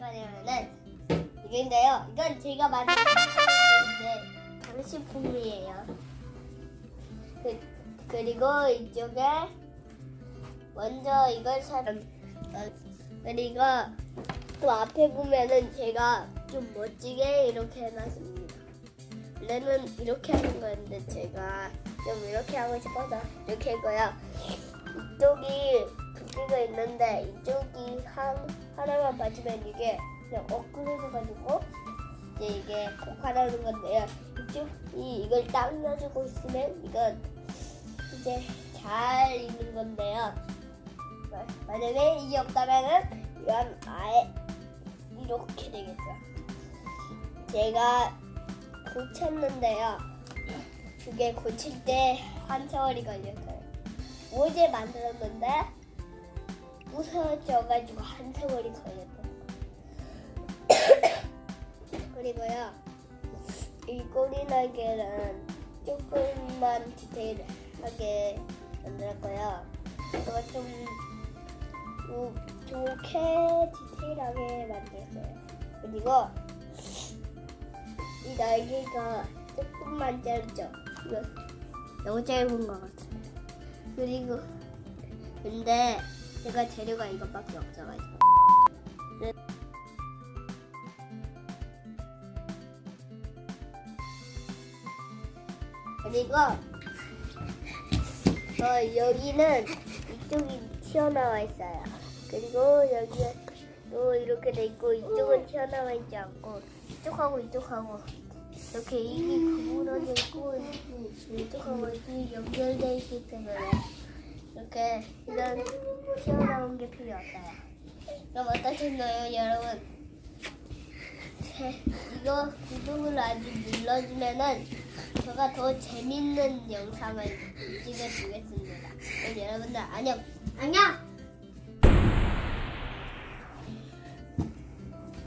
거냐면은 이게인데요. 이건 제가 만든 건데 장식품이에요. 그, 그리고 이쪽에 먼저 이걸 사 어, 그리고 또 앞에 보면은 제가 좀 멋지게 이렇게 해놨습니다. 원래는 이렇게 하는 거였는데 제가 좀 이렇게 하고 싶어서 이렇게 했고요. 이쪽이 두 개가 있는데 이쪽이 한 하나만 맞으면 이게 그냥 엇그러져가지고 이제 이게 곡하라는 건데요. 이쪽이 이걸 당겨주고 있으면 이건 이제 잘 있는 건데요. 마- 만약에 이게 없다면은 이건 아예 이렇게 되겠죠. 제가 고쳤는데요. 그게 고칠 때 한 세월이 걸렸어요. 어제 만들었는데 부서져가지고 한 세월이 걸렸던 거. 그리고요, 이 꼬리 날개는 조금만 디테일하게 만들었고요. 제가 좀 요- 좋게 디테일하게 만들었어요. 그리고 이 날개가 조금만 짧죠. 이거 너무 짧은 것 같아요. 그리고 근데 제가 재료가 이것밖에 없어가지고. 네. 그리고 어, 여기는 이쪽이 튀어나와 있어요. 그리고 여기가 또 이렇게 돼 있고 이쪽은 튀어나와 있지 않고 이쪽하고 이쪽하고 이렇게 이게 구부러져 있고 이쪽하고 이쪽이 연결돼 있기 때문에 이렇게 이런 게 필요 없어요. 그럼 어떠셨나요, 여러분? 제- 이거 구독을 아주 눌러주면은 제가 더 재밌는 영상을 찍어주겠습니다. 그럼 여러분들 안녕. 안녕.